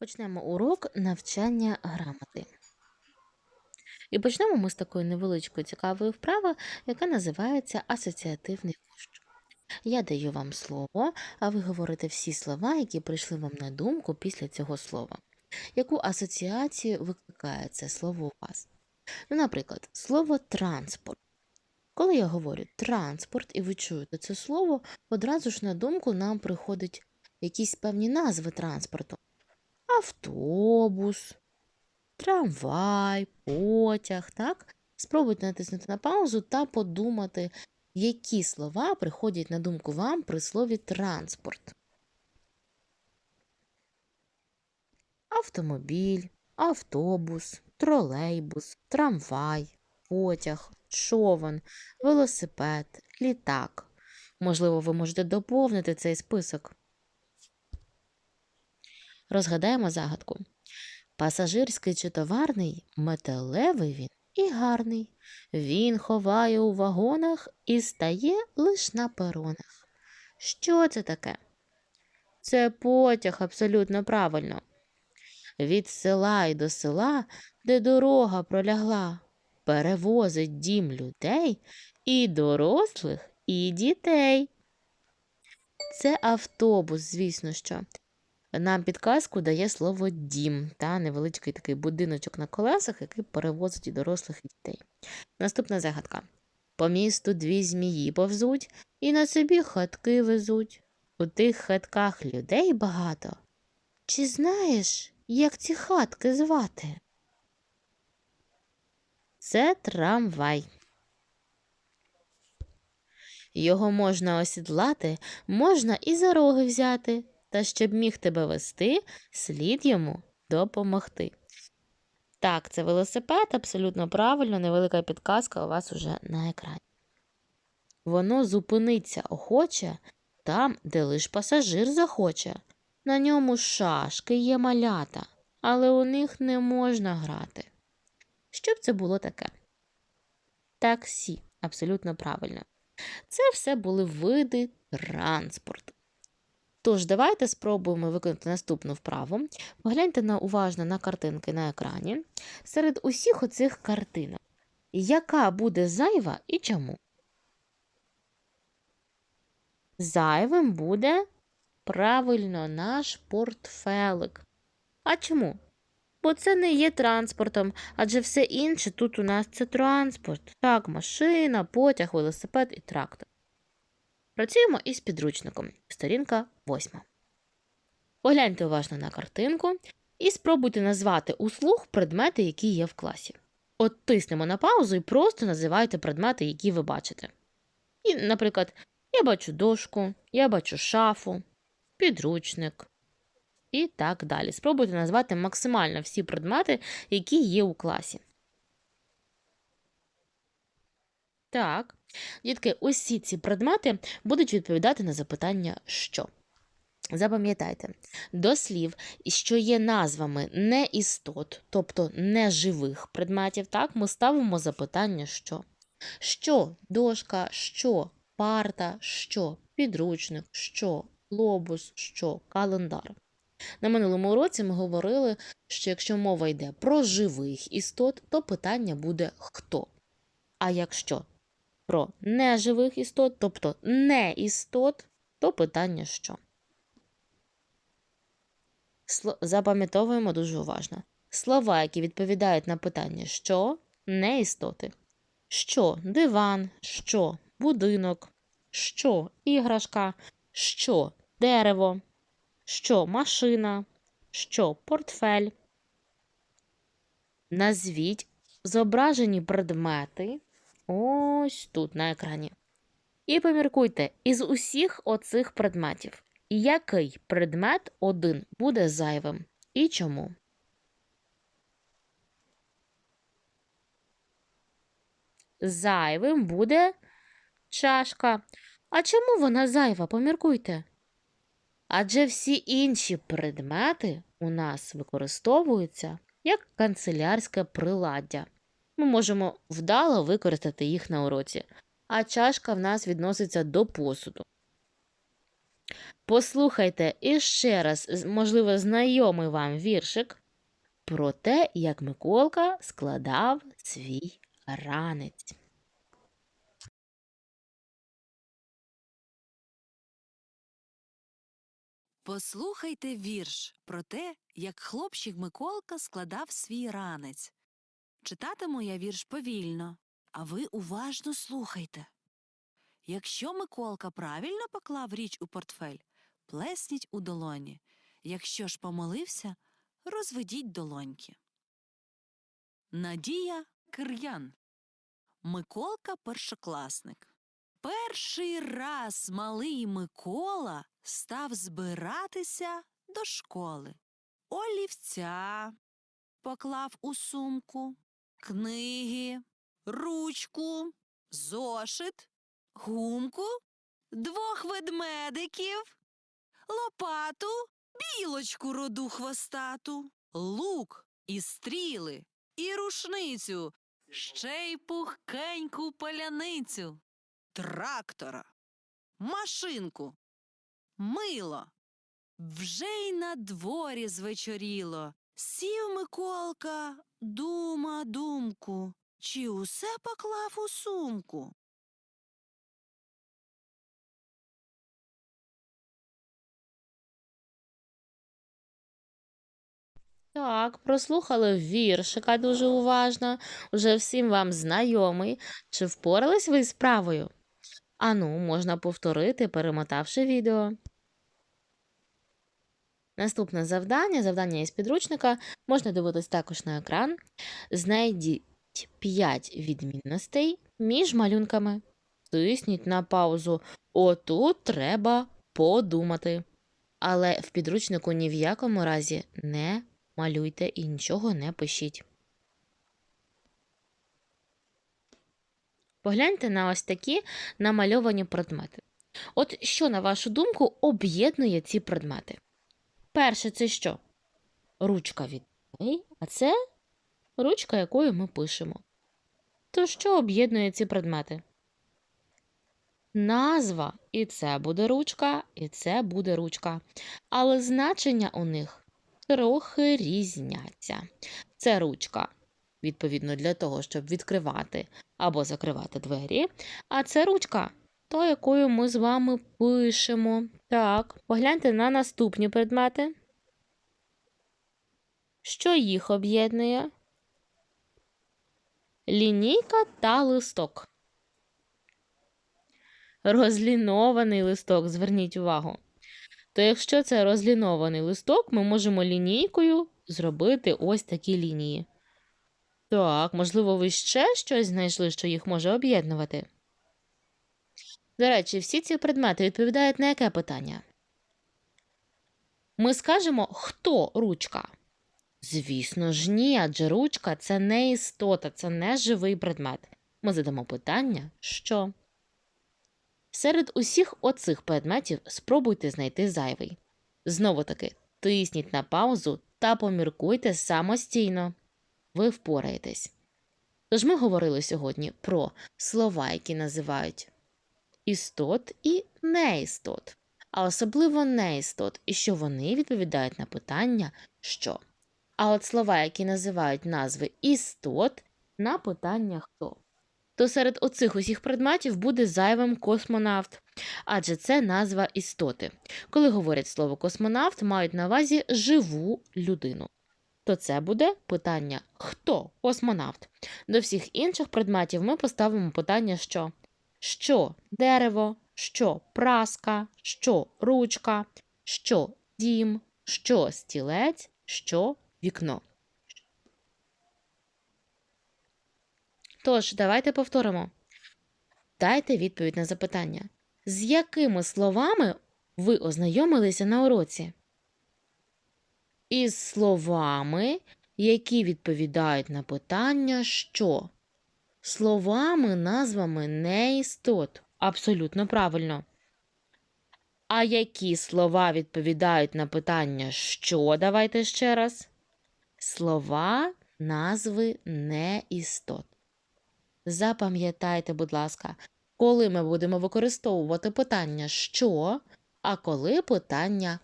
Почнемо урок навчання грамоти. І почнемо ми з такої невеличкої цікавої вправи, яка називається асоціативний кущ. Я даю вам слово, а ви говорите всі слова, які прийшли вам на думку після цього слова. Яку асоціацію викликає це слово у вас? Ну, наприклад, слово транспорт. Коли я говорю транспорт і ви чуєте це слово, одразу ж на думку нам приходять якісь певні назви транспорту автобус, трамвай, потяг, так? Спробуйте натиснути на паузу та подумати, які слова приходять на думку вам при слові транспорт. Автомобіль, автобус, тролейбус, трамвай, потяг, човен, велосипед, літак. Можливо, ви можете доповнити цей список. Розгадаємо загадку. Пасажирський чи товарний, металевий він і гарний. Він ховає у вагонах і стає лиш на перонах. Що це таке? Це потяг абсолютно правильно. Від села й до села, де дорога пролягла, перевозить дім людей і дорослих, і дітей. Це автобус, звісно що. Нам підказку дає слово дім та невеличкий такий будиночок на колесах, який перевозить і дорослих і дітей. Наступна загадка. По місту дві змії повзуть і на собі хатки везуть. У тих хатках людей багато. Чи знаєш, як ці хатки звати? Це трамвай. Його можна осідлати, можна і за роги взяти, та щоб міг тебе вести, слід йому допомогти. Так, це велосипед, абсолютно правильно, невелика підказка у вас уже на екрані. Воно зупиниться охоче там, де лиш пасажир захоче. На ньому шашки є малята, але у них не можна грати. Що б це було таке? Таксі, абсолютно правильно. Це все були види транспорту. Тож, давайте спробуємо виконати наступну вправу. Погляньте на, уважно на картинки на екрані. Серед усіх оцих картинок, яка буде зайва і чому? Зайвим буде правильно наш портфелик. А чому? Бо це не є транспортом, адже все інше тут у нас це транспорт. Так, машина, потяг, велосипед і трактор. Працюємо із підручником. Сторінка 8. Погляньте уважно на картинку і спробуйте назвати услуг предмети, які є в класі. От тиснемо на паузу і просто називайте предмети, які ви бачите. І, наприклад, я бачу дошку, я бачу шафу, підручник і так далі. Спробуйте назвати максимально всі предмети, які є у класі. Так, дітки, усі ці предмети будуть відповідати на запитання що. Запам'ятайте, до слів, що є назвами неістот, тобто неживих предметів, так, ми ставимо запитання що. Що дошка, що парта, що підручник, що глобус, що календар. На минулому уроці ми говорили, що якщо мова йде про живих істот, то питання буде хто. А якщо про неживих істот, тобто не істот, то питання що. Запам'ятовуємо дуже уважно. Слова, які відповідають на питання що, не істоти. Що диван, що будинок, що іграшка, що дерево, що машина, що портфель. Назвіть зображені предмети ось тут на екрані. І поміркуйте, із усіх оцих предметів, який предмет один буде зайвим і чому? Зайвим буде чашка. А чому вона зайва? Поміркуйте. Адже всі інші предмети у нас використовуються як канцелярське приладдя. Ми можемо вдало використати їх на уроці, а чашка в нас відноситься до посуду. Послухайте іще раз, можливо, знайомий вам віршик про те, як Миколка складав свій ранець. Послухайте вірш про те, як хлопчик Миколка складав свій ранець. Читатиму я вірш повільно, а ви уважно слухайте. Якщо Миколка правильно поклав річ у портфель, плесніть у долоні. Якщо ж помилився, розведіть долоньки. Надія Кир'ян. Миколка першокласник. Перший раз малий Микола став збиратися до школи. Олівця поклав у сумку, книги, ручку, зошит, гумку, двох ведмедиків, лопату, білочку роду хвостату, лук і стріли, і рушницю, ще й пухкеньку паляницю, трактора, машинку, мило. Вже й на дворі звечоріло. Сів Миколка, дума думку, чи усе поклав у сумку. Так, прослухали віршика дуже уважно, уже всім вам знайомий. Чи впорались ви з справою? Ану, можна повторити, перемотавши відео. Наступне завдання, завдання із підручника, можна дивитись також на екран. Знайдіть 5 відмінностей між малюнками. Тисніть на паузу. Отут треба подумати. Але в підручнику ні в якому разі не малюйте і нічого не пишіть. Погляньте на ось такі намальовані предмети. От що, на вашу думку, об'єднує ці предмети? Перше, це що? Ручка від дітей, а це ручка, якою ми пишемо. То що об'єднує ці предмети? Назва, і це буде ручка, і це буде ручка. Але значення у них трохи різняться. Це ручка, відповідно, для того, щоб відкривати або закривати двері. А це ручка, то, якою ми з вами пишемо. Так, погляньте на наступні предмети. Що їх об'єднує? Лінійка та листок. Розлінований листок, зверніть увагу. То якщо це розлінований листок, ми можемо лінійкою зробити ось такі лінії. Так, можливо, ви ще щось знайшли, що їх може об'єднувати. До речі, всі ці предмети відповідають на яке питання? Ми скажемо, хто ручка? Звісно ж, ні, адже ручка це не істота, це не живий предмет. Ми задамо питання, що? Серед усіх оцих предметів спробуйте знайти зайвий. Знову таки, тисніть на паузу та поміркуйте самостійно. Ви впораєтесь. Тож ми говорили сьогодні про слова, які називають істот і неістот, а особливо неістот, і що вони відповідають на питання що. А от слова, які називають назви істот, на питання хто. То серед оцих усіх предметів буде зайвим космонавт, адже це назва істоти. Коли говорять слово космонавт, мають на увазі живу людину. То це буде питання хто космонавт. До всіх інших предметів ми поставимо питання що? Що дерево, що праска, що ручка, що дім, що стілець, що вікно. Тож, давайте повторимо. Дайте відповідь на запитання. З якими словами ви ознайомилися на уроці? Із словами, які відповідають на питання що? Словами, назвами не істот. Абсолютно правильно. А які слова відповідають на питання що? Давайте ще раз. Слова, назви не істот. Запам'ятайте, будь ласка, коли ми будемо використовувати питання що, а коли питання